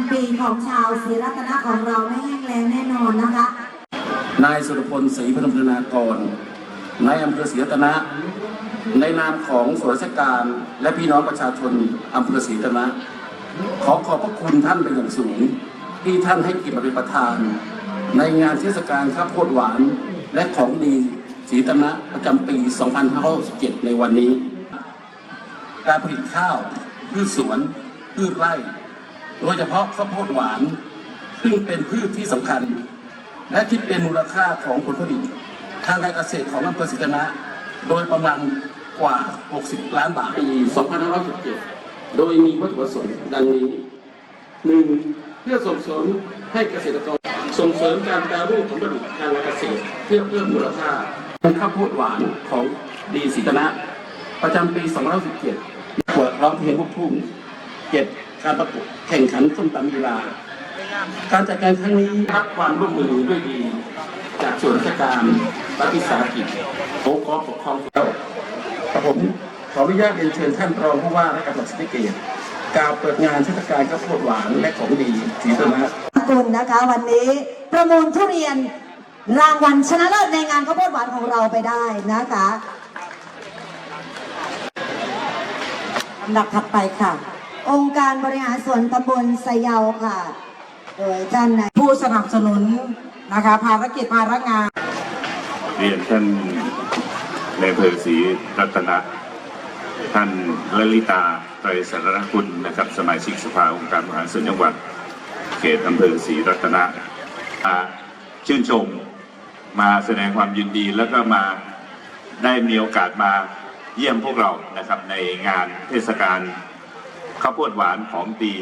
ำปีของชาวศรีรัตนะของเราไม่แห้งแล้งแน่นอนนะคะ นายสุรพลศรีพนมธนากรนายอำเภอศรีรัตนะ ในนามของส่วนราชการและพี่น้องประชาชนอำเภอศรีรัตนะ ขอขอบพระคุณท่านเป็นอย่างสูง ที่ท่านให้เกียรติมาเป็นประธาน ในงานเทศกาลข้าวโพดหวานและของดีศรีรัตนะประจำปี 2567 ในวันนี้ การผลิตข้าว พืชสวน พืชไร่ โดยเฉพาะข้าวโพดหวาน ซึ่งเป็นพืชที่สำคัญ และคิดเป็นมูลค่าของผลผลิต ทางการเกษตรของอำเภอศรีธนะ โดยประมาณกว่า 60 ล้านบาท ปี 2567 โดยมีวัตถุประสงค์ดังนี้หนึ่งเพื่อส่งเสริมให้เกษตรกร ส่งเสริมการแปรรูปผลผลิตทางการเกษตร เพื่อเพิ่มมูลค่าข้าวโพดหวานของดีศรีธนะประจำปี 2517 ประกวดร้องเพลงลูกทุ่งเจ็ดการประกวดแข่งขันส้มตำกีฬาการจัดการครั้งนี้รับความร่วมมือด้วยดี จากส่วนราชการรัฐวิสาหกิจองค์กรปกครองแล้วกับผมขออนุญาตเรียนเชิญท่านรองผู้ว่าราชการจังหวัดศรีสะเกษกล่าวเปิดงานเทศกาลข้าวโพดหวานและของดีศรีธนะขอบคุณนะคะ วันนี้ประมูลทุเรียนรางวัลชนะเลิศในงานข้าวโพดหวานของเราไปได้นะคะ ลำดับถัดไปค่ะ องค์การบริหารส่วนตำบลไซเยาค่ะ โดยท่านนายผู้สนับสนุนนะคะภารกิจภารงานเรียนท่านในอำเภอศรีรัตนะท่านลลิตาไตรสารคุณนะครับสมาชิกสภาองค์การบริหารส่วนจังหวัด เขตอำเภอศรีรัตนะชื่นชมมาแสดงความยินดีแล้วก็มาได้มีโอกาสมา เยี่ยมพวกเรานะครับในงานเทศกาลข้าวโพดหวานของดี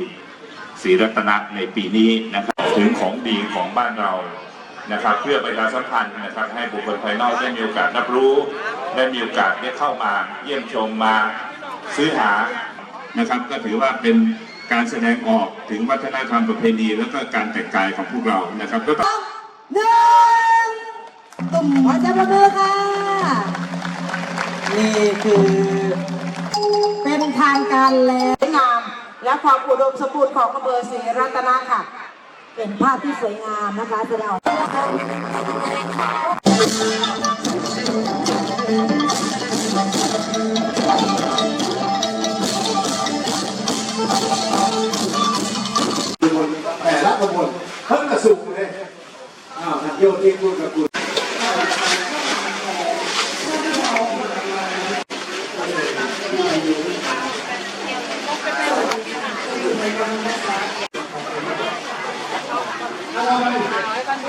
ศรีรัตนะในปีนี้นะครับถึงของดีของบ้านเรานะครับ เพื่อประชาสัมพันธ์นะครับ ให้บุคคลภายนอกได้มีโอกาสรับรู้ได้มีโอกาสได้เข้ามาเยี่ยมชมมาซื้อหานะครับ ก็ถือว่าเป็นการแสดงออกถึงวัฒนธรรมประเพณีแล้วก็การแต่งกายของพวกเรานะครับก็ต้องหนึ่งตุ่มขอจับประมือค่ะ นี่คือ เป็นทางการแล้วสวยงาม และความอุดมสมบูรณ์ของอำเภอศรีรัตนะค่ะ เป็นภาพที่สวยงามนะคะแสดงออกแต่ละตำบลเพิ่งกระสุกเลยอ้าวโยนที่พูดกับคุณ